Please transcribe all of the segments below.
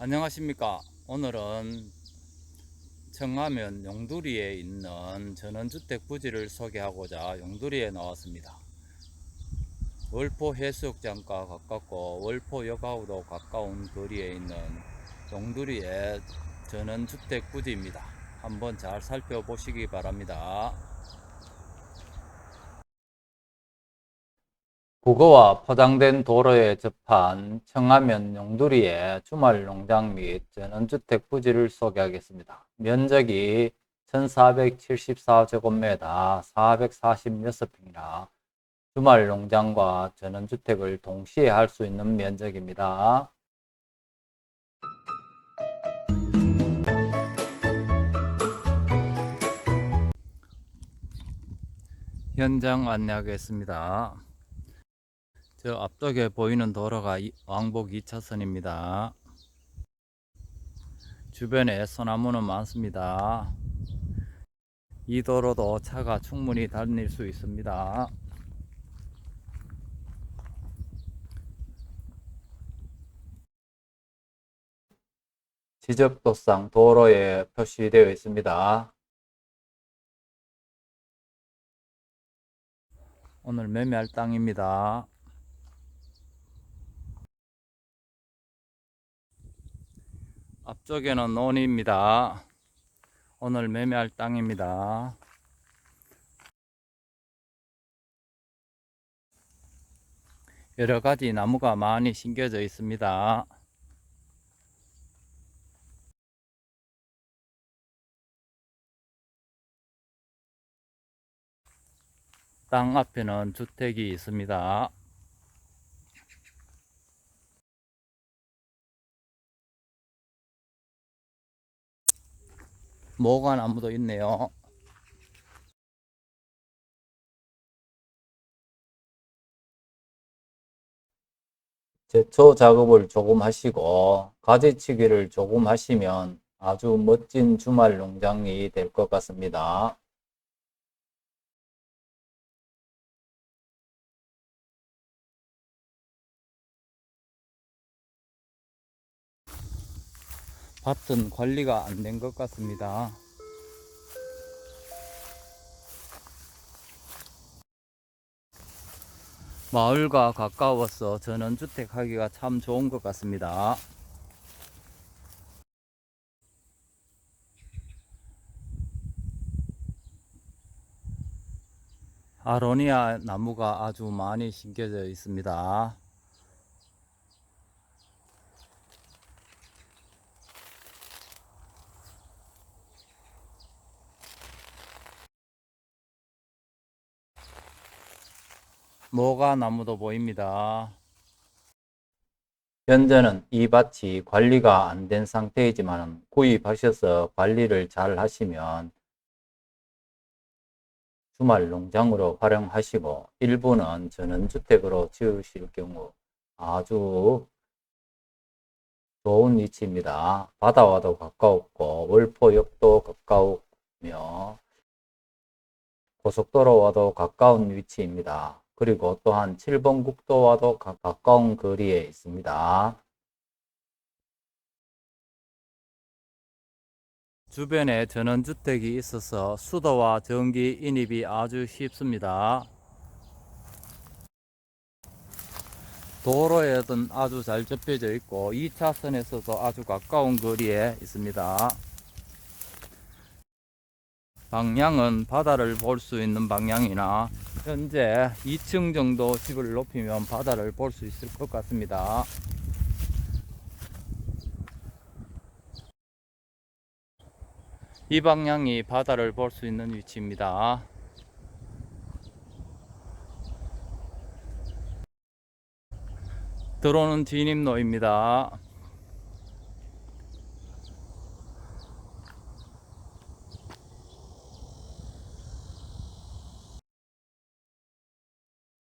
안녕하십니까. 오늘은 청하면 용두리에 있는 전원주택 부지를 소개하고자 용두리에 나왔습니다. 월포 해수욕장과 가깝고 월포 여가우도 가까운 거리에 있는 용두리의 전원주택 부지입니다. 한번 잘 살펴보시기 바랍니다. 부거와 포장된 도로에 접한 청하면 용두리의 주말 농장 및 전원주택 부지를 소개하겠습니다. 면적이 1474제곱미터 446평이라 주말 농장과 전원주택을 동시에 할 수 있는 면적입니다. 현장 안내하겠습니다. 저 앞쪽에 보이는 도로가 이- 왕복 2차선입니다. 주변에 소나무는 많습니다. 이 도로도 차가 충분히 다닐 수 있습니다. 지적도상 도로에 표시되어 있습니다. 오늘 매매할 땅입니다. 앞쪽에는 논입니다. 오늘 매매할 땅입니다. 여러 가지 나무가 많이 심겨져 있습니다. 땅 앞에는 주택이 있습니다. 모가 나무도 있네요. 제초 작업을 조금 하시고 가지치기를 조금 하시면 아주 멋진 주말 농장이 될 것 같습니다. 밭은 관리가 안 된 것 같습니다. 마을과 가까워서 전원주택 하기가 참 좋은 것 같습니다. 아로니아 나무가 아주 많이 심겨져 있습니다. 모가 나무도 보입니다. 현재는 이 밭이 관리가 안 된 상태이지만 구입하셔서 관리를 잘 하시면 주말 농장으로 활용하시고 일부는 전원주택으로 지으실 경우 아주 좋은 위치입니다. 바다와도 가까웠고 월포역도 가까우며 고속도로와도 가까운 위치입니다. 그리고 또한 7번 국도와도 가, 가까운 거리에 있습니다. 주변에 전원주택이 있어서 수도와 전기 인입이 아주 쉽습니다. 도로에든 아주 잘 접혀져 있고 2차선에서도 아주 가까운 거리에 있습니다. 방향은 바다를 볼 수 있는 방향이나 현재 2층 정도 집을 높이면 바다를 볼 수 있을 것 같습니다. 이 방향이 바다를 볼 수 있는 위치입니다. 들어오는 진입로입니다.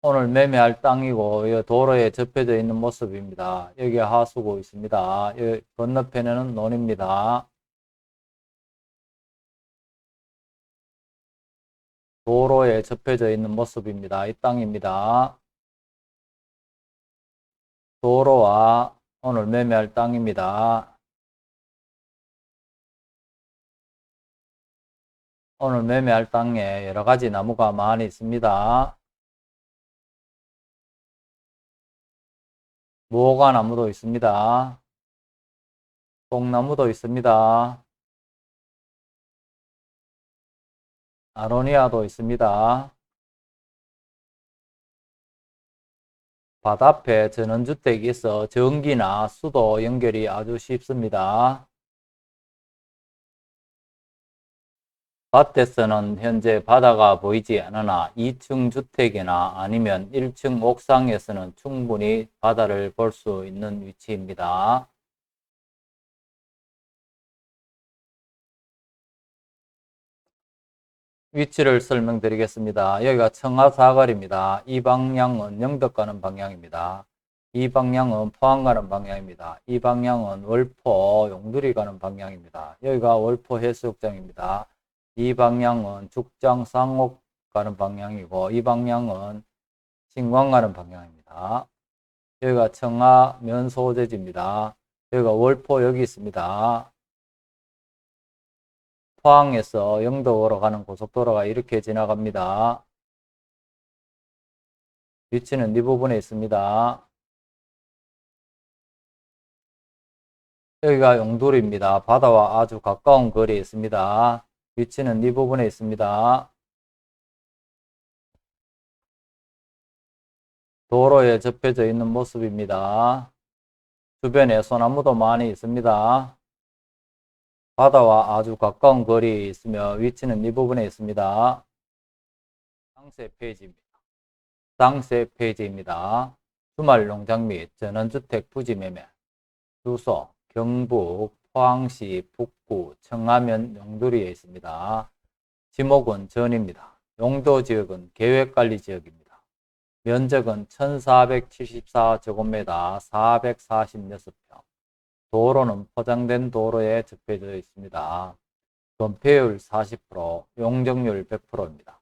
오늘 매매할 땅이고 도로에 접혀져 있는 모습입니다. 여기 하수구 있습니다. 건너편에는 논입니다. 도로에 접혀져 있는 모습입니다. 이 땅입니다. 도로와 오늘 매매할 땅입니다. 오늘 매매할 땅에 여러 가지 나무가 많이 있습니다. 무화과 나무도 있습니다. 뽕나무도 있습니다. 아로니아도 있습니다. 바다 앞에 전원주택이 있어 전기나 수도 연결이 아주 쉽습니다. 밭에서는 현재 바다가 보이지 않으나 2층 주택이나 아니면 1층 옥상에서는 충분히 바다를 볼 수 있는 위치입니다. 위치를 설명드리겠습니다. 여기가 청하사거리입니다. 이 방향은 영덕 가는 방향입니다. 이 방향은 포항 가는 방향입니다. 이 방향은 월포 용두리 가는 방향입니다. 여기가 월포 해수욕장입니다. 이 방향은 죽장 상옥 가는 방향이고 이 방향은 신광 가는 방향입니다. 여기가 청하 면소재지입니다. 여기가 월포 여기 있습니다. 포항에서 영덕으로 가는 고속도로가 이렇게 지나갑니다. 위치는 이 부분에 있습니다. 여기가 용두리입니다. 바다와 아주 가까운 거리에 있습니다. 위치는 이 부분에 있습니다. 도로에 접혀져 있는 모습입니다. 주변에 소나무도 많이 있습니다. 바다와 아주 가까운 거리에 있으며 위치는 이 부분에 있습니다. 상세 페이지입니다. 상세 페이지입니다. 주말 농장 및 전원주택 부지 매매 주소 경북 포항시 북구 청하면 용두리에 있습니다. 지목은 전입니다. 용도 지역은 계획관리 지역입니다. 면적은 1474제곱미터 446평. 도로는 포장된 도로에 접해져 있습니다. 건폐율 40%, 용적률 100%입니다.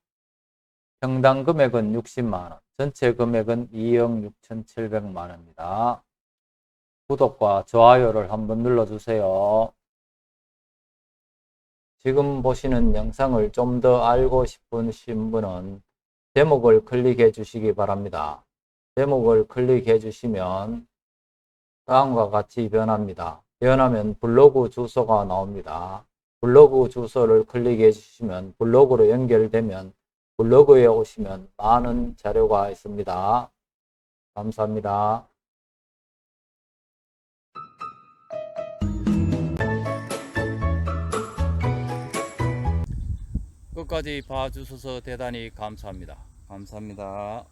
평당 금액은 60만원, 전체 금액은 2억 6,700만원입니다. 구독과 좋아요를 한번 눌러주세요. 지금 보시는 영상을 좀 더 알고 싶으신 분은 제목을 클릭해 주시기 바랍니다. 제목을 클릭해 주시면 다음과 같이 변합니다. 변하면 블로그 주소가 나옵니다. 블로그 주소를 클릭해 주시면 블로그로 연결되면 블로그에 오시면 많은 자료가 있습니다. 감사합니다. 끝까지 봐주셔서 대단히 감사합니다. 감사합니다.